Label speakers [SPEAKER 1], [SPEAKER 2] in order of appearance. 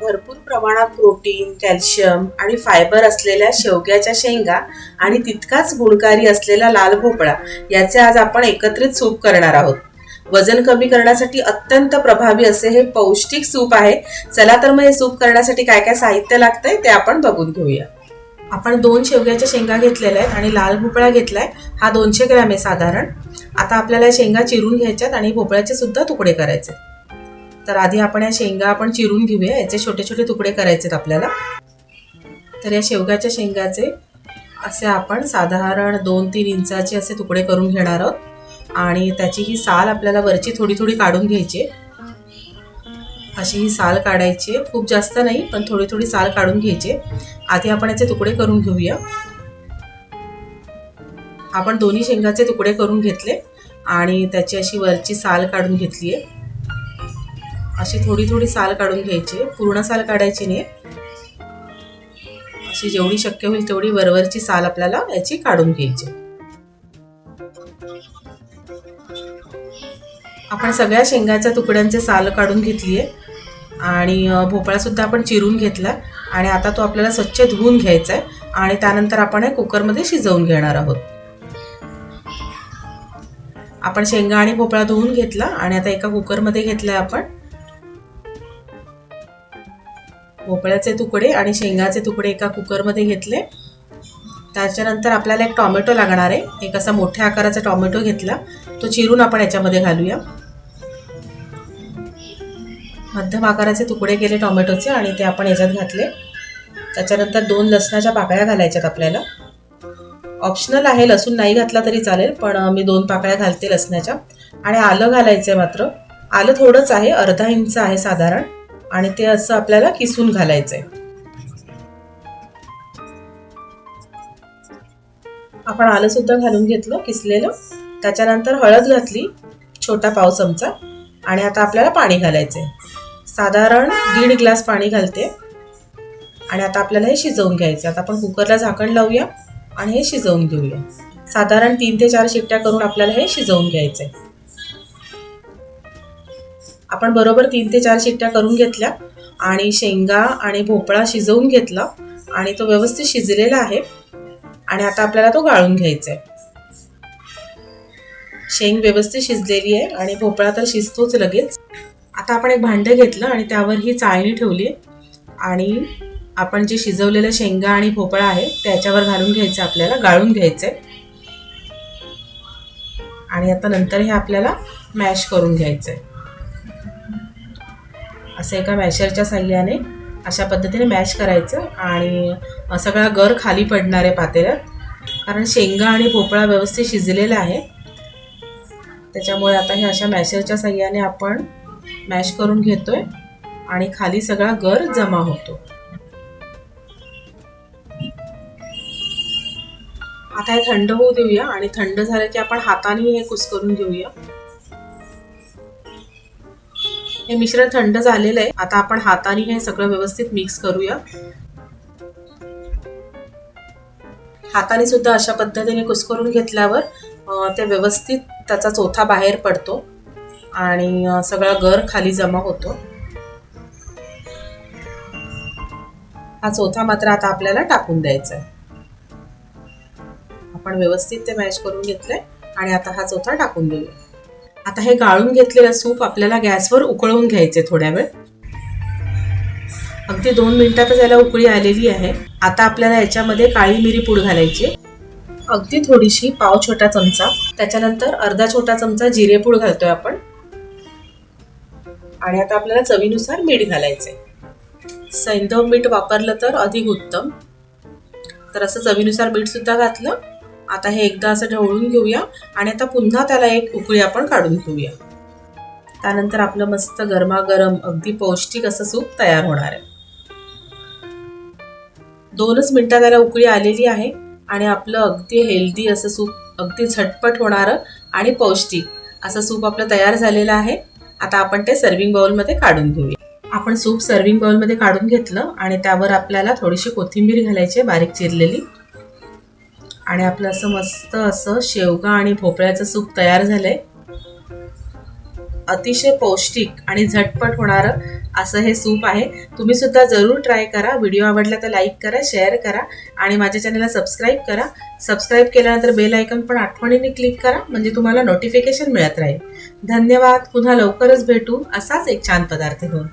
[SPEAKER 1] भरपूर प्रमाणात protein calcium आणि फायबर असलेल्या शेवग्याच्या शेंगा आणि तितकाच गुणकारी असलेला लाल भोपळा याचे आज आपण एकत्रित सूप करणार आहोत. वजन कमी करण्यासाठी अत्यंत प्रभावी असे हे पौष्टिक सूप आहे. चला तर मग हे सूप करण्यासाठी काय काय साहित्य लागतंय ते आपण बघून घेऊया. आपण दोन शेवग्याच्या शेंगा घेतलेल्या आहेत आणि लाल भोपळा घेतलाय. हा दोनशे ग्रॅम आहे साधारण. आता आपल्याला शेंगा चिरून घ्यायच्यात आणि भोपळ्याचे सुद्धा तुकडे करायचे तर आधी आपण या शेंगा आपण चिरून घेऊया. याचे छोटे छोटे तुकडे करायचे आहेत आपल्याला. तर या शेवग्याच्या शेंगाचे असे आपण साधारण दोन तीन इंचाचे असे तुकडे करून घेणार आहोत. आणि त्याची ही साल आपल्याला वरची थोडी थोडी काढून घ्यायची अशी ही साल काढायची खूप जास्त नाही पण थोडी थोडी साल काढून घ्यायची आधी आपण याचे तुकडे करून घेऊया. आपण दोन्ही शेंगाचे तुकडे करून घेतले आणि त्याची अशी वरची साल काढून घेतली आहे. अशी थोडी थोडी साल काढून घ्यायची. पूर्ण साल काढायची नाही. अशी जेवढी शक्य होईल तेवढी वरवरची साल आपल्याला याची काढून घ्यायची. आपण सगळ्या शेंगाच्या तुकड्यांचे साल काढून घेतली आहे आणि भोपळा सुद्धा आपण चिरून घेतला. आणि आता तो आपल्याला स्वच्छ धुवून घ्यायचा आहे आणि त्यानंतर आपण हे कुकरमध्ये शिजवून घेणार आहोत. आपण शेंगा आणि भोपळा धुवून घेतला. आणि आता एका कुकरमध्ये घेतलाय आपण. भोपळ्याचे तुकडे आणि शेंगाचे तुकडे एका कुकरमध्ये घेतले. त्याच्यानंतर आपल्याला एक टॉमॅटो लागणार आहे. एक असा मोठ्या आकाराचा टॉमॅटो घेतला. तो चिरून आपण याच्यामध्ये घालूया. मध्यम आकाराचे तुकडे केले टॉमॅटोचे आणि ते आपण याच्यात घातले. त्याच्यानंतर दोन लसणाच्या पाकळ्या घालायच्यात आपल्याला. ऑप्शनल आहे लसूण नाही घातला तरी चालेल पण मी दोन पाकळ्या घालते लसणाच्या. आणि आलं घालायचं आहे मात्र. आलं थोडंच आहे अर्धा इंच आहे साधारण. आणि ते असं आपल्याला किसून घालायचंय. आपण आलं सुद्धा घालून घेतलं किसलेलं. त्याच्यानंतर हळद घातली छोटा पाव चमचा आणि आता आपल्याला पाणी घालायचंय. साधारण दीड ग्लास पाणी घालते. आणि आता आपल्याला हे शिजवून घ्यायचं आता आपण कुकरला झाकण लावूया आणि हे शिजवून घेऊया. साधारण तीन ते चार शिट्ट्या करून आपल्याला हे शिजवून घ्यायचंय. आपण बरोबर तीन ते चार शिट्ट्या करून घेतल्या आणि शेंगा आणि भोपळा शिजवून घेतला आणि तो व्यवस्थित शिजलेला आहे. आणि आता आपल्याला तो गाळून घ्यायचा आहे. शेंग व्यवस्थित शिजलेली आहे आणि भोपळा तर शिजतोच लगेच. आता आपण एक भांडं घेतलं आणि त्यावर ही चाळणी ठेवली आणि आपण जे शिजवलेलं शेंगा आणि भोपळा आहे त्याच्यावर घालून घ्यायचं आपल्याला गाळून घ्यायचं आणि आता नंतर हे आपल्याला मॅश करून घ्यायचं आहे. असं एका मॅशरच्या साह्याने अशा पद्धतीने मॅश करायचं आणि सगळा गर खाली पडणार आहे पातेल्यात. कारण शेंगा आणि भोपळा व्यवस्थित शिजलेला आहे. त्याच्यामुळे आता हे अशा मॅशरच्या साह्याने आपण मॅश करून घेतोय आणि खाली सगळा गर जमा होतो. आता हे थंड होऊ देऊया आणि थंड झालं की आपण हाताने हे कुस करून घेऊया. हे मिश्रण थंड झालेलं आहे. आता आपण हाताने हे सगळं व्यवस्थित मिक्स करूया. हाताने सुद्धा अशा पद्धतीने कुस्करून घेतल्यावर ते व्यवस्थित त्याचा चोथा बाहेर पडतो आणि सगळा गर खाली जमा होतो. हा चोथा मात्र आता आपल्याला टाकून द्यायचा आहे. आपण व्यवस्थित ते मॅश करून घेतलंय आणि आता हा चोथा टाकून देऊया. आता हे गाळून घेतलेलं सूप आपल्याला गॅसवर उकळवून घ्यायचे थोड्या वेळ. अगदी दोन मिनिटातच याला उकळी आलेली आहे. आता आपल्याला याच्यामध्ये काळी मिरी पूड घालायची अगदी थोडीशी पाव छोटा चमचा त्याच्यानंतर अर्धा छोटा चमचा जिरेपूड घालतोय आपण. आणि आता आपल्याला चवीनुसार मीठ घालायचंय. सैंधव मीठ वापरलं तर अधिक उत्तम. तर असं चवीनुसार मीठ सुद्धा घातलं. आता हे एकदा असं ढवळून घेऊया आणि आता पुन्हा त्याला एक उकळी आपण काढून घेऊया. त्यानंतर आपलं मस्त गरमागरम अगदी पौष्टिक असं सूप तयार होणार आहे. दोनच मिनटात त्याला उकळी आलेली आहे आणि आपलं अगदी हेल्दी असं सूप अगदी झटपट होणारं आणि पौष्टिक असं सूप आपलं तयार झालेलं आहे. आता आपण ते सर्विंग बाउलमध्ये काढून घेऊया. आपण सूप सर्विंग बाउलमध्ये काढून घेतलं आणि त्यावर आपल्याला थोडीशी कोथिंबीर घालायची बारीक चिरलेली. आणि आपलं असं मस्त असं शेवगा आणि भोपळ्याचं सूप तयार झालंय. अतिशय पौष्टिक आणि झटपट होणारं असं हे सूप आहे. तुम्ही सुद्धा जरूर ट्राय करा. व्हिडिओ आवडला तर लाईक करा शेअर करा आणि माझ्या चॅनलला सबस्क्राईब करा. सबस्क्राईब केल्यानंतर बेल आयकन पण आठवणीने क्लिक करा म्हणजे तुम्हाला नोटिफिकेशन मिळत राहील. धन्यवाद. पुन्हा लवकरच भेटू. असाच एक छान पदार्थ घेऊन.